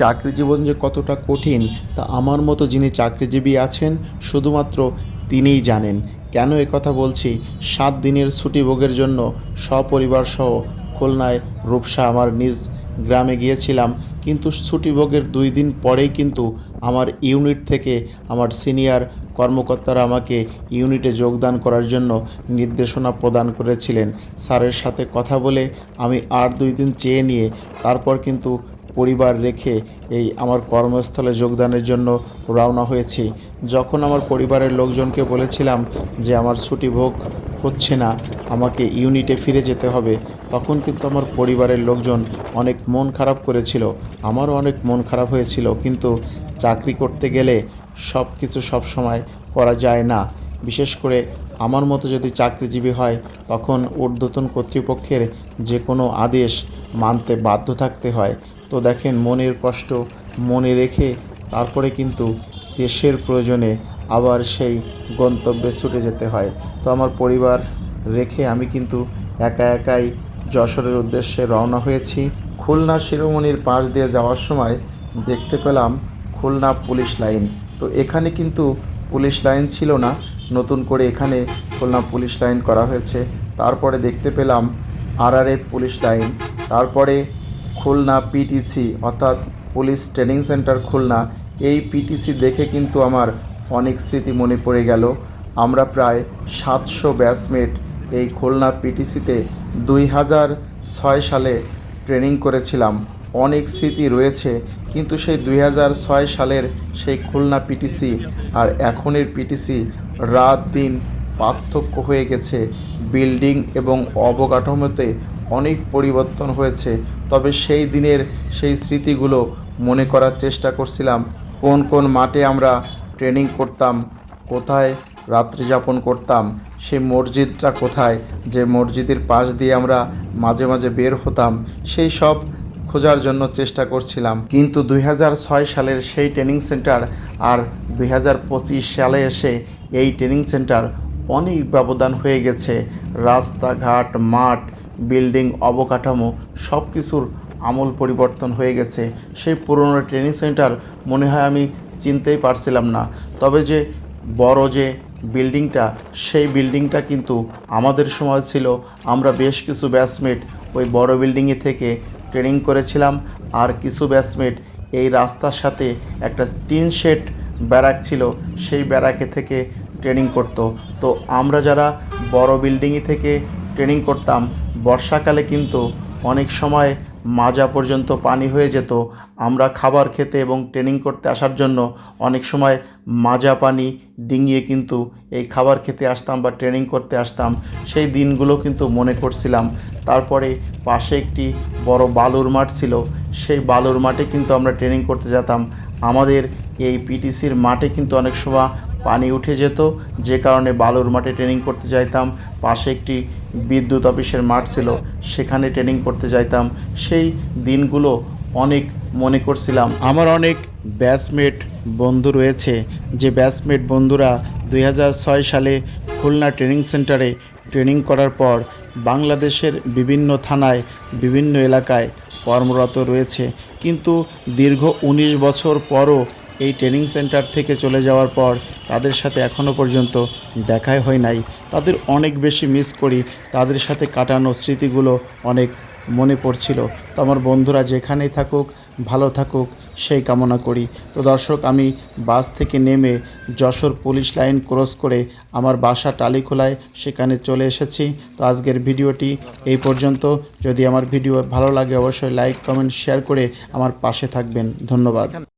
চাকরি জীবন যে কতটা কঠিন, তা আমার মতো যিনি চাকরিজীবী আছেন, শুধুমাত্র তিনিই জানেন। কেন কথা বলছি? সাত দিনের ছুটি ভোগের জন্য সপরিবার সহ খুলনায় রূপসা আমার নিজ গ্রামে গিয়েছিলাম, কিন্তু ছুটি ভোগের দুই দিন পরেই কিন্তু আমার ইউনিট থেকে আমার সিনিয়র কর্মকর্তারা আমাকে ইউনিটে যোগদান করার জন্য নির্দেশনা প্রদান করেছিলেন। স্যারের সাথে কথা বলে আমি আর দুই দিন চেয়ে নিয়ে, তারপর কিন্তু পরিবার রেখে এই আমার কর্মস্থলে যোগদানের জন্য রওনা হয়েছি। যখন আমার পরিবারের লোকজনকে বলেছিলাম যে আমার ছুটি ভোগ হচ্ছে না, আমাকে ইউনিটে ফিরে যেতে হবে, তখন কিন্তু আমার পরিবারের লোকজন অনেক মন খারাপ করেছিল। আমারও অনেক মন খারাপ হয়েছিল, কিন্তু চাকরি করতে গেলে সব কিছু সব সময় করা যায় না। বিশেষ করে আমার মতো যদি চাকরিজীবী হয়, তখন ঊর্ধ্বতন কর্তৃপক্ষের যে কোনো আদেশ মানতে বাধ্য থাকতে হয়। তো দেখেন মনের কষ্ট মনে রেখে তারপরে কিন্তু দেশের প্রয়োজনে আবার সেই গন্তব্যে ছুটে যেতে হয়। তো আমার পরিবার রেখে আমি কিন্তু একা একাই যশোরের উদ্দেশ্যে রওনা হয়েছি। খুলনা শিরোমণির পাশ দিয়ে যাওয়ার সময় দেখতে পেলাম খুলনা পুলিশ লাইন। তো এখানে কিন্তু পুলিশ লাইন ছিল না, নতুন করে এখানে খুলনা পুলিশ লাইন করা হয়েছে। তারপরে দেখতে পেলাম আরআরএফ পুলিশ লাইন। তারপরে খুলনা পিটিসি অর্থাৎ পুলিশ ট্রেনিং সেন্টার খুলনা, এই পিটিসি দেখে কিন্তু আমার অনেক স্মৃতি মনে পড়ে গেল। আমরা প্রায় সাতশো ব্যাচমেট এই খুলনা পিটিসিতে দুই হাজার ছয় সালে ট্রেনিং করেছিলাম। অনেক স্মৃতি রয়েছে, কিন্তু সেই দুই হাজার ছয় সালের সেই খুলনা পিটিসি আর এখনের পিটিসি রাত দিন পার্থক্য হয়ে গেছে। বিল্ডিং এবং অবকাঠামোতে অনেক পরিবর্তন হয়েছে। তবে সেই দিনের সেই স্মৃতিগুলো মনে করার চেষ্টা করছিলাম। কোন কোন মাঠে আমরা ট্রেনিং করতাম, কোথায় রাত্রি যাপন করতাম সেই মসজিদটা কোথায়, যে মসজিদের পাশ দিয়ে আমরা মাঝে মাঝে বের হতাম, সেই সব খোঁজার জন্য চেষ্টা করছিলাম। কিন্তু দু হাজার ছয় সালের সেই ট্রেনিং সেন্টার আর দুই হাজার পঁচিশ সালে এসে এই ট্রেনিং সেন্টার অনেক ব্যবধান হয়ে গেছে। রাস্তাঘাট, মাঠ বিল্ডিং, অবকাঠামো সব কিছুর আমূল পরিবর্তন হয়ে গেছে। সেই পুরনো ট্রেনিং সেন্টার মনে হয় আমি চিনতেই পারছিলাম না। তবে যে বড় যে বিল্ডিংটা, সেই বিল্ডিংটা কিন্তু আমাদের সময় ছিল। আমরা বেশ কিছু ব্যাচমেট ওই বড় বিল্ডিংয়ে থেকে ট্রেনিং করেছিলাম। আর কিছু ব্যাচমেট এই রাস্তার সাথে একটা টিন শেড ব্যারাক ছিল, সেই ব্যারাকে থেকে ট্রেনিং করতো। তো আমরা যারা বড় বিল্ডিংয়ে থেকে ট্রেনিং করতাম বর্ষাকালে কিন্তু অনেক সময় মাজা পর্যন্ত পানি হয়ে যেত। আমরা খাবার খেতে এবং ট্রেনিং করতে আসার জন্য অনেক সময় মাজা পানি ডিঙিয়ে কিন্তু এই খাবার খেতে আসতাম বা ট্রেনিং করতে আসতাম। সেই দিনগুলো কিন্তু মনে করছিলাম। তারপরে পাশে একটি বড় বালুর মাঠ ছিল। সেই বালুর মাঠে কিন্তু আমরা ট্রেনিং করতে যেতাম। আমাদের এই পিটিসির মাঠে কিন্তু অনেক সময় পানি উঠে যেত। যে কারণে বালুর মাঠে ট্রেনিং করতে যাইতাম। পাশে একটি বিদ্যুৎ অফিসের মাঠ ছিল, সেখানে ট্রেনিং করতে যাইতাম। সেই দিনগুলো অনেক মনে করছিলাম। আমার অনেক ব্যাচমেট বন্ধু রয়েছে। যে ব্যাচমেট বন্ধুরা দু হাজার ছয় সালে খুলনা ট্রেনিং সেন্টারে ট্রেনিং করার পর বাংলাদেশের বিভিন্ন থানায়, বিভিন্ন এলাকায় কর্মরত রয়েছে। কিন্তু দীর্ঘ ১৯ বছর পরও এই ট্রেনিং সেন্টার থেকে চলে যাওয়ার পর তাদের সাথে এখনও পর্যন্ত দেখাই হয় নাই। তাদের অনেক বেশি মিস করি। তাদের সাথে কাটানো স্মৃতিগুলো অনেক মনে পড়ছিল। তো আমার বন্ধুরা যেখানেই থাকুক, ভালো থাকুক, সেই কামনা করি। তো দর্শক, আমি বাস থেকে নেমে যশোর পুলিশ লাইন ক্রস করে আমার বাসা টালিখোলায় সেখানে চলে এসেছি। তো আজকের ভিডিওটি এই পর্যন্ত। যদি আমার ভিডিও ভালো লাগে, অবশ্যই লাইক কমেন্ট শেয়ার করে আমার পাশে থাকবেন। ধন্যবাদ।